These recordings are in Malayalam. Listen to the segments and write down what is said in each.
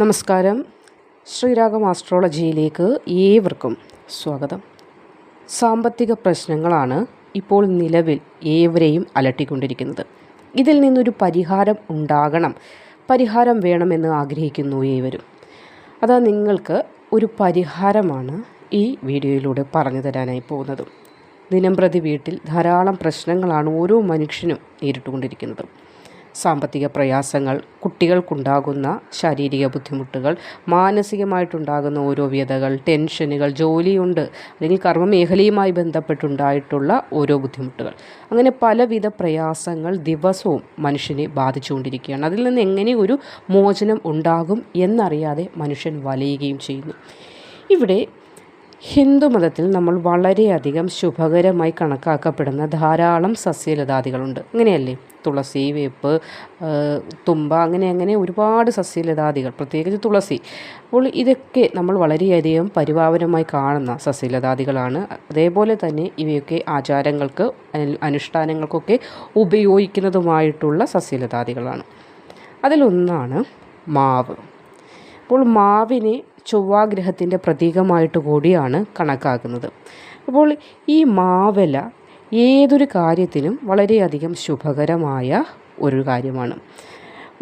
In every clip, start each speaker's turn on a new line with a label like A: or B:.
A: നമസ്കാരം. ശ്രീരാഗം ആസ്ട്രോളജിയിലേക്ക് ഏവർക്കും സ്വാഗതം. സാമ്പത്തിക പ്രശ്നങ്ങളാണ് ഇപ്പോൾ നിലവിൽ ഏവരെയും അലട്ടിക്കൊണ്ടിരിക്കുന്നത്. ഇതിൽ നിന്നൊരു പരിഹാരം ഉണ്ടാകണം. പരിഹാരം വേണമെന്ന് ആഗ്രഹിക്കുന്നു ഏവരും. അതാ നിങ്ങൾക്ക് ഒരു പരിഹാരമാണ് ഈ വീഡിയോയിലൂടെ പറഞ്ഞു തരാനായി പോകുന്നത്. ദിനംപ്രതി വീട്ടിൽ ധാരാളം പ്രശ്നങ്ങളാണ് ഓരോ മനുഷ്യനും നേരിട്ടുകൊണ്ടിരിക്കുന്നത്. സാമ്പത്തിക പ്രയാസങ്ങൾ കുട്ടികൾക്കുണ്ടാകുന്ന ശാരീരിക ബുദ്ധിമുട്ടുകൾ മാനസികമായിട്ടുണ്ടാകുന്ന ഓരോ വ്യതകൾ ടെൻഷനുകൾ ജോലിയുണ്ട് അല്ലെങ്കിൽ കർമ്മമേഖലയുമായി ബന്ധപ്പെട്ടുണ്ടായിട്ടുള്ള ഓരോ ബുദ്ധിമുട്ടുകൾ. അങ്ങനെ പലവിധ പ്രയാസങ്ങൾ ദിവസവും മനുഷ്യനെ ബാധിച്ചുകൊണ്ടിരിക്കുകയാണ്. അതിൽ നിന്ന് എങ്ങനെ ഒരു മോചനം ഉണ്ടാകും എന്നറിയാതെ മനുഷ്യൻ വലയുകയും ചെയ്യുന്നു. ഇവിടെ ഹിന്ദുമതത്തിൽ നമ്മൾ വളരെയധികം ശുഭകരമായി കണക്കാക്കപ്പെടുന്ന ധാരാളം സസ്യലതാദികളുണ്ട്. അങ്ങനെയല്ലേ തുളസി വേപ്പ് തുമ്പ അങ്ങനെ അങ്ങനെ ഒരുപാട് സസ്യലതാദികൾ പ്രത്യേകിച്ച് തുളസി. അപ്പോൾ ഇതൊക്കെ നമ്മൾ വളരെയധികം പരിപാവനമായി കാണുന്ന സസ്യലതാദികളാണ്. അതേപോലെ തന്നെ ഇവയൊക്കെ ആചാരങ്ങൾക്ക് അനുഷ്ഠാനങ്ങൾക്കൊക്കെ ഉപയോഗിക്കുന്നതുമായിട്ടുള്ള സസ്യലതാദികളാണ്. അതിലൊന്നാണ് മാവ്. അപ്പോൾ മാവിനെ ചൊവ്വാഗ്രഹത്തിന്റെ പ്രതീകമായിട്ട് കൂടിയാണ് കണക്കാക്കുന്നത്. അപ്പോൾ ഈ മാവല ഏതൊരു കാര്യത്തിനും വളരെയധികം ശുഭകരമായ ഒരു കാര്യമാണ്.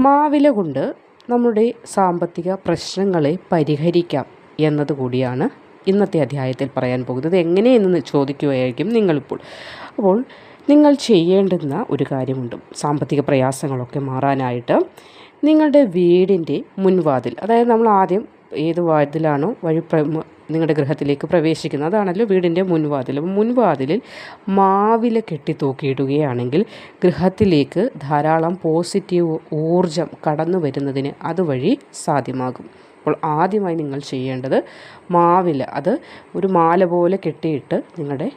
A: മാവില കൊണ്ട് നമ്മുടെ സാമ്പത്തിക പ്രശ്നങ്ങളെ പരിഹരിക്കാം എന്നതുകൂടിയാണ് ഇന്നത്തെ അധ്യായത്തിൽ പറയാൻ പോകുന്നത്. എങ്ങനെയെന്ന് ചോദിക്കുകയായിരിക്കും നിങ്ങളിപ്പോൾ. അപ്പോൾ നിങ്ങൾ ചെയ്യേണ്ടുന്ന ഒരു കാര്യമുണ്ട്. സാമ്പത്തിക പ്രയാസങ്ങളൊക്കെ മാറാനായിട്ട് നിങ്ങളുടെ വീടിന്റെ മുൻവാതിൽ അതായത് നമ്മൾ ആദ്യം ഏത് വാതിലാണോ വഴി നിങ്ങളുടെ ഗൃഹത്തിലേക്ക് പ്രവേശിക്കുന്നത്. അതാണല്ലോ വീടിന്റെ മുൻവാതിൽ. മുൻവാതിലിൽ മാവില കെട്ടി തൂക്കിയിടുകയാണെങ്കിൽ ഗൃഹത്തിലേക്ക് ധാരാളം പോസിറ്റീവ് ഊർജം കടന്നു വരുന്നതിന് അതുവഴി സാധ്യമാകും. അപ്പോൾ ആദ്യമായി നിങ്ങൾ ചെയ്യേണ്ടത് മാവില. അത് ഒരു മാല പോലെ കെട്ടിയിട്ട് നിങ്ങളുടെ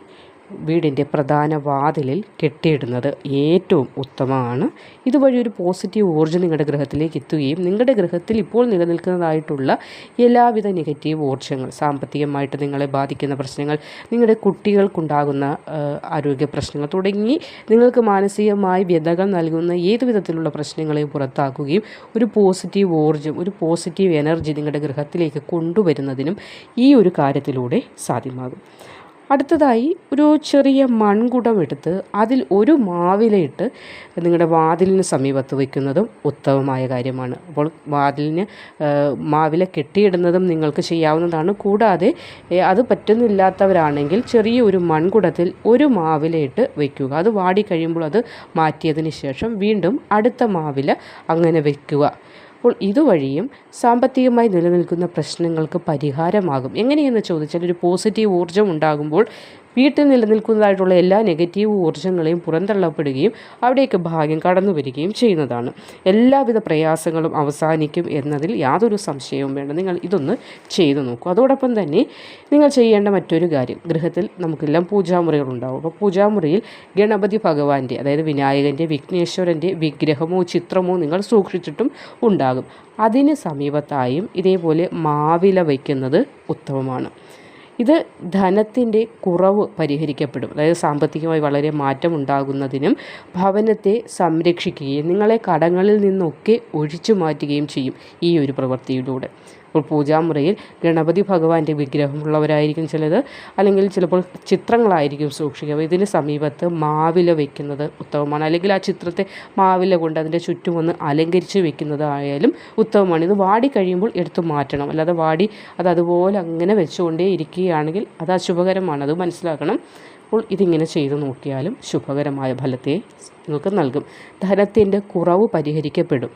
A: വീടിന്റെ പ്രധാന വാതിലിൽ കെട്ടിയിടുന്നത് ഏറ്റവും ഉത്തമമാണ്. ഇതുവഴി ഒരു പോസിറ്റീവ് ഊർജം നിങ്ങളുടെ ഗ്രഹത്തിലേക്ക് എത്തുകയും നിങ്ങളുടെ ഗ്രഹത്തിൽ ഇപ്പോൾ നിലനിൽക്കുന്നതായിട്ടുള്ള എല്ലാവിധ നെഗറ്റീവ് ഊർജങ്ങൾ സാമ്പത്തികമായിട്ട് നിങ്ങളെ ബാധിക്കുന്ന പ്രശ്നങ്ങൾ നിങ്ങളുടെ കുട്ടികൾക്കുണ്ടാകുന്ന ആരോഗ്യ പ്രശ്നങ്ങൾ തുടങ്ങി നിങ്ങൾക്ക് മാനസികമായി വ്യതകൾ നൽകുന്ന ഏതു വിധത്തിലുള്ള പ്രശ്നങ്ങളെയും പുറത്താക്കുകയും ഒരു പോസിറ്റീവ് ഊർജം ഒരു പോസിറ്റീവ് എനർജി നിങ്ങളുടെ ഗ്രഹത്തിലേക്ക് കൊണ്ടുവരുന്നതിനും ഈ ഒരു കാര്യത്തിലൂടെ സാധ്യമാകും. അടുത്തതായി ഒരു ചെറിയ മൺകുടം എടുത്ത് അതിൽ ഒരു മാവിലയിട്ട് നിങ്ങളുടെ വാതിലിന് സമീപത്ത് വയ്ക്കുന്നതും ഉത്തമമായ കാര്യമാണ്. അപ്പോൾ വാതിലിന് മാവില കെട്ടിയിടുന്നതും നിങ്ങൾക്ക് ചെയ്യാവുന്നതാണ്. കൂടാതെ അത് പറ്റുന്നില്ലാത്തവരാണെങ്കിൽ ചെറിയ ഒരു മൺകുടത്തിൽ ഒരു മാവിലയിട്ട് വയ്ക്കുക. അത് വാടി കഴിയുമ്പോൾ അത് മാറ്റിയതിന് ശേഷം വീണ്ടും അടുത്ത മാവില അങ്ങനെ വയ്ക്കുക. അപ്പോൾ ഇതുവഴിയും സാമ്പത്തികമായി നിലനിൽക്കുന്ന പ്രശ്നങ്ങൾക്ക് പരിഹാരമാകും. എങ്ങനെയെന്ന് ചോദിച്ചാൽ ഒരു പോസിറ്റീവ് ഊർജം ഉണ്ടാകുമ്പോൾ വീട്ടിൽ നിലനിൽക്കുന്നതായിട്ടുള്ള എല്ലാ നെഗറ്റീവ് ഊർജങ്ങളെയും പുറന്തള്ളപ്പെടുകയും അവിടേക്ക് ഭാഗ്യം കടന്നു വരികയും ചെയ്യുന്നതാണ്. എല്ലാവിധ പ്രയാസങ്ങളും അവസാനിക്കും എന്നതിൽ യാതൊരു സംശയവും വേണ്ട. നിങ്ങൾ ഇതൊന്ന് ചെയ്തു നോക്കൂ. അതോടൊപ്പം തന്നെ നിങ്ങൾ ചെയ്യേണ്ട മറ്റൊരു കാര്യം. ഗൃഹത്തിൽ നമുക്കെല്ലാം പൂജാമുറികളുണ്ടാവും അപ്പോൾ പൂജാമുറിയിൽ ഗണപതി ഭഗവാന്റെ അതായത് വിനായകന്റെ വിഘ്നേശ്വരന്റെ വിഗ്രഹമോ ചിത്രമോ നിങ്ങൾ സൂക്ഷിച്ചിട്ടും ഉണ്ടാകും. അതിന് സമീപത്തായും ഇതേപോലെ മാവില വയ്ക്കുന്നത് ഉത്തമമാണ്. ഇത് ധനത്തിന്റെ കുറവ് പരിഹരിക്കപ്പെടും. അതായത് സാമ്പത്തികമായി വളരെ മാറ്റം ഉണ്ടാകുന്നതിനും ഭവനത്തെ സംരക്ഷിക്കുകയും നിങ്ങളെ കടങ്ങളിൽ നിന്നൊക്കെ ഒഴിച്ചു മാറ്റുകയും ചെയ്യും ഈ ഒരു പ്രവൃത്തിയിലൂടെ. ഇപ്പോൾ പൂജാമുറിയിൽ ഗണപതി ഭഗവാന്റെ വിഗ്രഹമുള്ളവരായിരിക്കും ചിലത്. അല്ലെങ്കിൽ ചിലപ്പോൾ ചിത്രങ്ങളായിരിക്കും സൂക്ഷിക്കുക. ഇതിന് സമീപത്ത് മാവില വയ്ക്കുന്നത് ഉത്തമമാണ്. അല്ലെങ്കിൽ ആ ചിത്രത്തെ മാവില കൊണ്ട് അതിന്റെ ചുറ്റും ഒന്ന് അലങ്കരിച്ച് വെക്കുന്നതായാലും ഉത്തമമാണ്. ഇത് വാടി കഴിയുമ്പോൾ എടുത്തു മാറ്റണം. അല്ലാതെ വാടി അത് അതുപോലെ അങ്ങനെ വെച്ചുകൊണ്ടേ ഇരിക്കുകയാണെങ്കിൽ അത് അശുഭകരമാണ്. അത് മനസ്സിലാക്കണം. അപ്പോൾ ഇതിങ്ങനെ ചെയ്തു നോക്കിയാലും ശുഭകരമായ ഫലത്തെ നിങ്ങൾക്ക് നൽകും. ധനത്തിന്റെ കുറവ് പരിഹരിക്കപ്പെടും.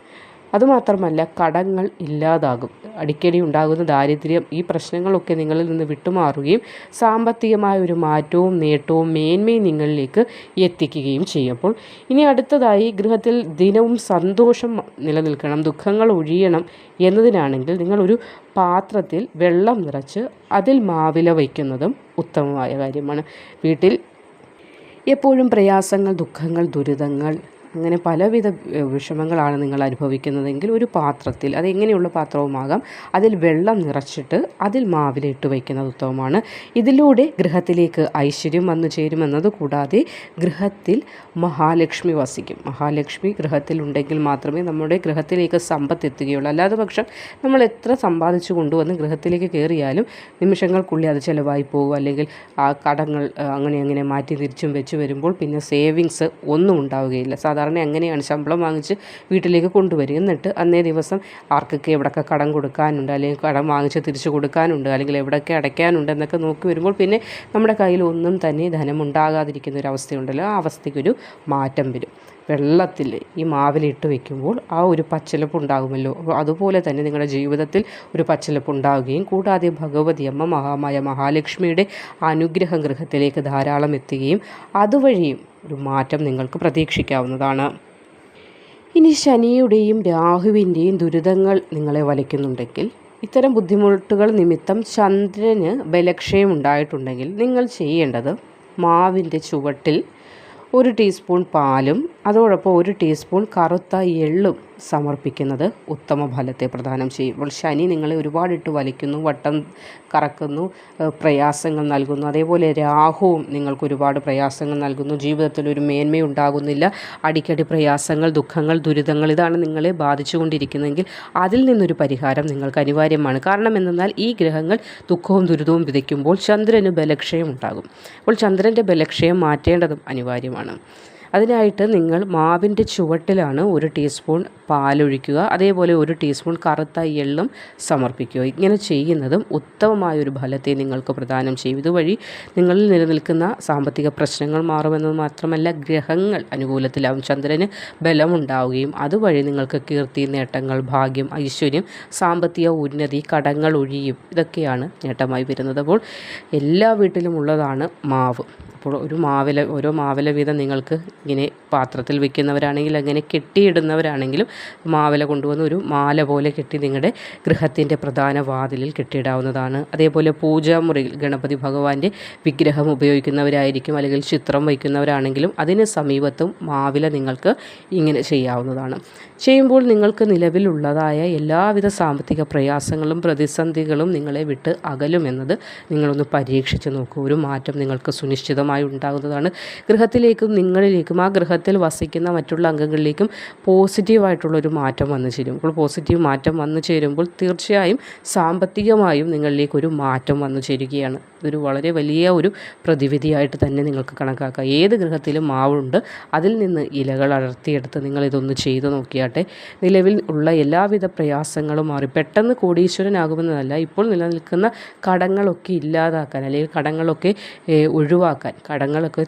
A: അതുമാത്രമല്ല കടങ്ങൾ ഇല്ലാതാകും. അടിക്കടി ഉണ്ടാകുന്ന ദാരിദ്ര്യം ഈ പ്രശ്നങ്ങളൊക്കെ നിങ്ങളിൽ നിന്ന് വിട്ടുമാറുകയും സാമ്പത്തികമായ ഒരു മാറ്റവും നേട്ടവും മേന്മയും നിങ്ങളിലേക്ക് എത്തിക്കുകയും ചെയ്യും. അപ്പോൾ ഇനി അടുത്തതായി ഗൃഹത്തിൽ ദിനവും സന്തോഷം നിലനിൽക്കണം ദുഃഖങ്ങൾ ഒഴിയണം എന്നതിനാണെങ്കിൽ നിങ്ങളൊരു പാത്രത്തിൽ വെള്ളം നിറച്ച് അതിൽ മാവില വയ്ക്കുന്നതും ഉത്തമമായ കാര്യമാണ്. വീട്ടിൽ എപ്പോഴും പ്രയാസങ്ങൾ ദുഃഖങ്ങൾ ദുരിതങ്ങൾ അങ്ങനെ പലവിധ വിഷമങ്ങളാണ് നിങ്ങൾ അനുഭവിക്കുന്നതെങ്കിൽ ഒരു പാത്രത്തിൽ അത് എങ്ങനെയുള്ള പാത്രവുമാകാം അതിൽ വെള്ളം നിറച്ചിട്ട് അതിൽ മാവിലിട്ട് വയ്ക്കുന്നത് ഉത്തമമാണ്. ഇതിലൂടെ ഗൃഹത്തിലേക്ക് ഐശ്വര്യം വന്നു ചേരുമെന്നത് കൂടാതെ ഗൃഹത്തിൽ മഹാലക്ഷ്മി വസിക്കും. മഹാലക്ഷ്മി ഗൃഹത്തിൽ ഉണ്ടെങ്കിൽ മാത്രമേ നമ്മുടെ ഗൃഹത്തിലേക്ക് സമ്പത്ത് എത്തുകയുള്ളൂ. അല്ലാതെ പക്ഷം നമ്മൾ എത്ര സമ്പാദിച്ചു കൊണ്ടുവന്ന് ഗൃഹത്തിലേക്ക് കയറിയാലും നിമിഷങ്ങൾക്കുള്ളിൽ അത് ചിലവായി പോകും. അല്ലെങ്കിൽ ആ കടങ്ങൾ അങ്ങനെ അങ്ങനെ മാറ്റി തിരിച്ചും വെച്ച് വരുമ്പോൾ പിന്നെ സേവിങ്സ് ഒന്നും ഉണ്ടാവുകയില്ല. സാധാരണ അങ്ങനെയാണ് ശമ്പളം വാങ്ങിച്ച് വീട്ടിലേക്ക് കൊണ്ടുവരും എന്നിട്ട് അന്നേ ദിവസം ആർക്കൊക്കെ എവിടെയൊക്കെ കടം കൊടുക്കാനുണ്ട് അല്ലെങ്കിൽ കടം വാങ്ങിച്ച് തിരിച്ചു കൊടുക്കാനുണ്ട് അല്ലെങ്കിൽ എവിടെയൊക്കെ അടയ്ക്കാനുണ്ട് എന്നൊക്കെ നോക്കി വരുമ്പോൾ പിന്നെ നമ്മുടെ കയ്യിൽ ഒന്നും തന്നെ ധനം ഉണ്ടാകാതിരിക്കുന്ന ഒരു അവസ്ഥയുണ്ടല്ലോ. ആ അവസ്ഥയ്ക്കൊരു മാറ്റം വരും. വെള്ളത്തിൽ ഈ മാവിലിട്ട് വെക്കുമ്പോൾ ആ ഒരു പച്ചലപ്പ് ഉണ്ടാകുമല്ലോ. അതുപോലെ തന്നെ നിങ്ങളുടെ ജീവിതത്തിൽ ഒരു പച്ചലപ്പ് ഉണ്ടാവുകയും കൂടാതെ ഭഗവതി അമ്മ മഹാമായ മഹാലക്ഷ്മിയുടെ അനുഗ്രഹം ഗൃഹത്തിലേക്ക് ധാരാളം എത്തുകയും അതുവഴിയും ഒരു മാറ്റം നിങ്ങൾക്ക് പ്രതീക്ഷിക്കാവുന്നതാണ്. ഇനി ശനിയുടെയും രാഹുവിന്റെയും ദുരിതങ്ങൾ നിങ്ങളെ വലിക്കുന്നുണ്ടെങ്കിൽ ഇത്തരം ബുദ്ധിമുട്ടുകൾ നിമിത്തം ചന്ദ്രന് ബലക്ഷയം ഉണ്ടായിട്ടുണ്ടെങ്കിൽ നിങ്ങൾ ചെയ്യേണ്ടത് മാവിന്റെ ചുവട്ടിൽ ഒരു ടീസ്പൂൺ പാലും അതോടൊപ്പം ഒരു ടീസ്പൂൺ കറുത്ത എള്ളും സമർപ്പിക്കുന്നത് ഉത്തമ ഫലത്തെ പ്രദാനം ചെയ്യും. അപ്പോൾ ശനി നിങ്ങളെ ഒരുപാടിട്ട് വലിക്കുന്നു വട്ടം കറക്കുന്നു പ്രയാസങ്ങൾ നൽകുന്നു. അതേപോലെ രാഹുവും നിങ്ങൾക്ക് ഒരുപാട് പ്രയാസങ്ങൾ നൽകുന്നു. ജീവിതത്തിൽ ഒരു മേന്മയുണ്ടാകുന്നില്ല അടിക്കടി പ്രയാസങ്ങൾ ദുഃഖങ്ങൾ ദുരിതങ്ങൾ ഇതാണ് നിങ്ങളെ ബാധിച്ചുകൊണ്ടിരിക്കുന്നതെങ്കിൽ അതിൽ നിന്നൊരു പരിഹാരം നിങ്ങൾക്ക് അനിവാര്യമാണ്. കാരണം എന്തെന്നാൽ ഈ ഗ്രഹങ്ങൾ ദുഃഖവും ദുരിതവും വിതയ്ക്കുമ്പോൾ ചന്ദ്രന് ബലക്ഷയം ഉണ്ടാകും. അപ്പോൾ ചന്ദ്രന്റെ ബലക്ഷയം മാറ്റേണ്ടതും അനിവാര്യമാണ്. അതിനായിട്ട് നിങ്ങൾ മാവിന്റെ ചുവട്ടിലാണ് ഒരു ടീസ്പൂൺ പാലൊഴിക്കുക. അതേപോലെ ഒരു ടീസ്പൂൺ കറുത്ത എള്ളും സമർപ്പിക്കുക. ഇങ്ങനെ ചെയ്യുന്നതും ഉത്തമമായ ഒരു ഫലത്തെ നിങ്ങൾക്ക് പ്രദാനം ചെയ്യും. ഇതുവഴി നിങ്ങളിൽ നിലനിൽക്കുന്ന സാമ്പത്തിക പ്രശ്നങ്ങൾ മാറുമെന്നത് മാത്രമല്ല ഗ്രഹങ്ങൾ അനുകൂലത്തിലാവും. ചന്ദ്രന് ബലമുണ്ടാവുകയും അതുവഴി നിങ്ങൾക്ക് കീർത്തി നേട്ടങ്ങൾ ഭാഗ്യം ഐശ്വര്യം സാമ്പത്തിക ഉന്നതി കടങ്ങൾ ഒഴിയും. ഇതൊക്കെയാണ് നേട്ടമായി വരുന്നത്. അപ്പോൾ എല്ലാ വീട്ടിലും ഉള്ളതാണ് മാവ്. അപ്പോൾ ഒരു മാവില ഓരോ മാവില വീതം നിങ്ങൾക്ക് ഇങ്ങനെ പാത്രത്തിൽ വെക്കുന്നവരാണെങ്കിൽ അങ്ങനെ കെട്ടിയിടുന്നവരാണെങ്കിലും മാവില കൊണ്ടുവന്ന് ഒരു മാല പോലെ കെട്ടി നിങ്ങളുടെ ഗൃഹത്തിന്റെ പ്രധാന വാതിലിൽ കെട്ടിയിടാവുന്നതാണ്. അതേപോലെ പൂജാമുറിയിൽ ഗണപതി ഭഗവാന്റെ വിഗ്രഹം ഉപയോഗിക്കുന്നവരായിരിക്കും അല്ലെങ്കിൽ ചിത്രം വയ്ക്കുന്നവരാണെങ്കിലും അതിന് സമീപത്തും മാവില നിങ്ങൾക്ക് ഇങ്ങനെ ചെയ്യാവുന്നതാണ്. ചെയ്യുമ്പോൾ നിങ്ങൾക്ക് നിലവിലുള്ളതായ എല്ലാവിധ സാമ്പത്തിക പ്രയാസങ്ങളും പ്രതിസന്ധികളും നിങ്ങളെ വിട്ട് അകലുമെന്നത് നിങ്ങളൊന്ന് പരീക്ഷിച്ച് നോക്കൂ. ഒരു മാറ്റം നിങ്ങൾക്ക് സുനിശ്ചിതമായി ഉണ്ടാകുന്നതാണ്. ഗൃഹത്തിലേക്കും നിങ്ങളിലേക്കും ആ ഗൃഹത്തിൽ വസിക്കുന്ന മറ്റുള്ള അംഗങ്ങളിലേക്കും പോസിറ്റീവായിട്ടുള്ളൊരു മാറ്റം വന്നു ചേരും. അപ്പോൾ പോസിറ്റീവ് മാറ്റം വന്നു ചേരുമ്പോൾ തീർച്ചയായും സാമ്പത്തികമായും നിങ്ങളിലേക്ക് ഒരു മാറ്റം വന്നു ചേരുകയാണ്. ഇതൊരു വളരെ വലിയ ഒരു പ്രതിവിധിയായിട്ട് തന്നെ നിങ്ങൾക്ക് കണക്കാക്കാം. ഏത് ഗൃഹത്തിലും മാവുണ്ട് അതിൽ നിന്ന് ഇലകൾ അടർത്തിയെടുത്ത് നിങ്ങളിതൊന്ന് ചെയ്തു നോക്കിയാട്ടെ. നിലവിൽ ഉള്ള എല്ലാവിധ പ്രയാസങ്ങളും മാറി. പെട്ടെന്ന് കോടീശ്വരനാകുമെന്നതല്ല ഇപ്പോൾ നിലനിൽക്കുന്ന കടങ്ങളൊക്കെ ഇല്ലാതാക്കാൻ അല്ലെങ്കിൽ കടങ്ങളൊക്കെ ഒഴിവാക്കാൻ കടങ്ങളൊക്കെ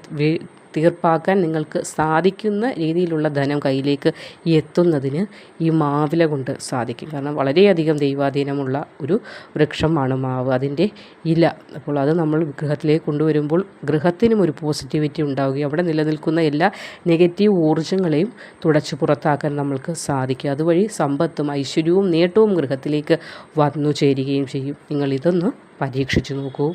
A: തീർപ്പാക്കാൻ നിങ്ങൾക്ക് സാധിക്കുന്ന രീതിയിലുള്ള ധനം കയ്യിലേക്ക് എത്തുന്നതിന് ഈ മാവില കൊണ്ട് സാധിക്കും. കാരണം വളരെയധികം ദൈവാധീനമുള്ള ഒരു വൃക്ഷമാണ് മാവ്. അതിന്റെ ഇല. അപ്പോൾ അത് നമ്മൾ ഗൃഹത്തിലേക്ക് കൊണ്ടുവരുമ്പോൾ ഗൃഹത്തിനും ഒരു പോസിറ്റിവിറ്റി ഉണ്ടാവുകയും അവിടെ നിലനിൽക്കുന്ന എല്ലാ നെഗറ്റീവ് ഊർജങ്ങളെയും തുടച്ചു പുറത്താക്കാൻ നമ്മൾക്ക് സാധിക്കും. അതുവഴി സമ്പത്തും ഐശ്വര്യവും നേട്ടവും ഗൃഹത്തിലേക്ക് വന്നു ചേരുകയും ചെയ്യും. നിങ്ങൾ ഇതൊന്ന് പരീക്ഷിച്ചു നോക്കൂ.